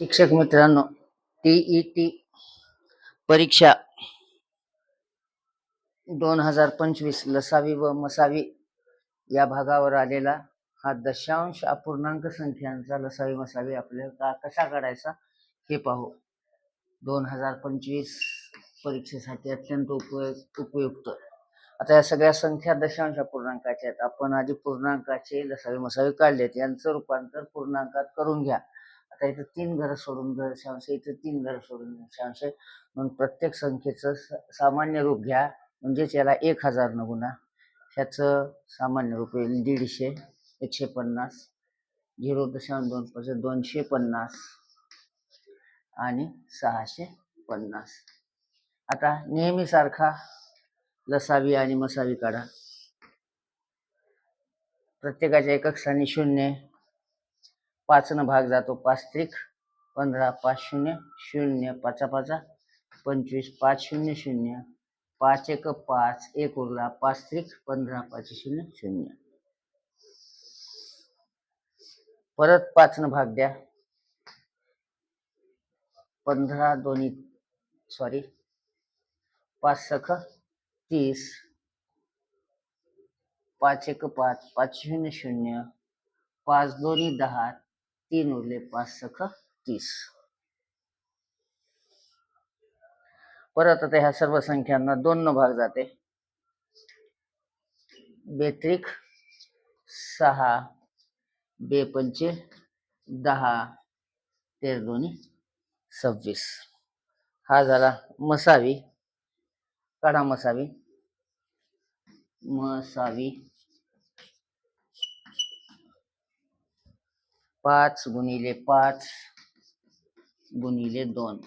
शिक्षक मित्रांनो TE T परीक्षा दोन हजार पंचवीस लसावी व मसावी या भागावर आलेला हा दशांश अपूर्णांक संख्यांचा लसावी मसावी आपल्याला का- कसा काढायचा हे पाहू. दोन हजार पंचवीस परीक्षेसाठी अत्यंत उपयोग उपयुक्त. आता या सगळ्या संख्या दशांश अपूर्णांकाच्या आहेत. आपण आधी पूर्णांकाचे लसावी मसावी काढलेत. यांचं रूपांतर पूर्णांकात करून घ्या. आता इथं तीन घरं सोडून दशांश इथं तीन घरं सोडून दशांश म्हणून प्रत्येक संख्येचं स- सामान्य रूप घ्या. म्हणजेच याला एक हजार न. गुणा ह्याचं सामान्य रूप येईल दीडशे एकशे पन्नास. झिरो दशांश दोन पाच दोनशे पन्नास. आणि सहाशे पन्नास. आता नेहमीसारखा लसावी आणि मसावी काढा. प्रत्येकाच्या एकक स्थानी शून्य पाचनं भाग जातो. पाच त्रिक पंधरा पाच शून्य शून्य पाचा पाचा पंचवीस पाच शून्य शून्य पाच एक पाच एक उरला. पाच त्रिक पंधरा पाच शून्य शून्य. परत पाचनं भाग द्या. पंधरा दोन्ही सॉरी पाच सख तीस. पाच एक पाच पाच शून्य शून्य. पाच दोन्ही दहा तीन उरले पाच सख तीस. परत आता ह्या सर्व संख्यांना दोन न भाग जाते. बेत्रिक सहा बेपंचे दहा तेर दोन्ही सव्वीस. हा झाला मसावी. काढा मसावी. मसावी. पाच गुणिले पाच गुणिले दोन.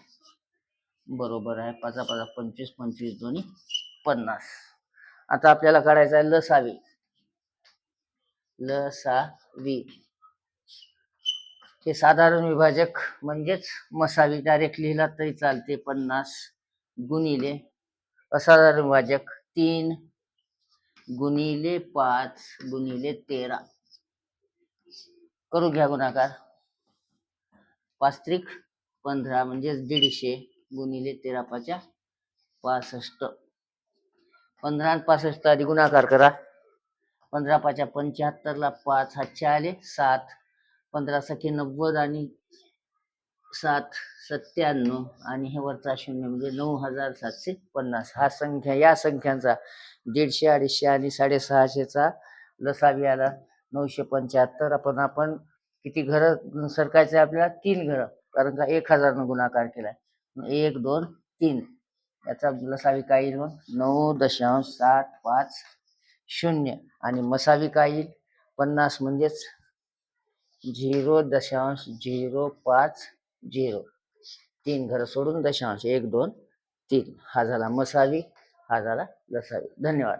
बरोबर आहे. पाचा पाचा पंचवीस पंचवीस दोन्ही पन्नास. आता आपल्याला काढायचं आहे लसावी. लसावी. हे साधारण विभाजक म्हणजेच मसावी. डायरेक्ट लिहिला तरी चालते. पन्नास गुणिले असाधारण विभाजक तीन गुणिले पाच गुणिले तेरा. करू घ्या गुणाकार पाच त्रिक पंधरा म्हणजेच दीडशे गुणिले तेरा पाच्या पासष्ट. पंधरा आणि पासष्ट आधी गुणाकार करा. पंधरा पाच्या पंच्याहत्तरला पाच हातचे आले सात. पंधरा सखे नव्वद आणि सात सत्त्याण्णव आणि हे वरचा शून्य म्हणजे नऊ हजार सातशे पन्नास. हा संख्या या संख्यांचा दीडशे अडीचशे आणि साडेसहाशेचा लसावी आला. नऊशे पंच्याहत्तर आपण आपण किती घरं सरकायचे आपल्याला तीन घरं कारण का एक हजारनं गुणाकार केला एक दोन तीन. याचा लसावी काय येईल मग. नऊ दशांश सात पाच शून्य. आणि मसाविका येईल पन्नास म्हणजेच झिरो दशांश झिरो पाच झिरो. तीन घरं सोडून दशांश. एक दोन तीन. हा झाला मसावी हा झाला लसावी धन्यवाद.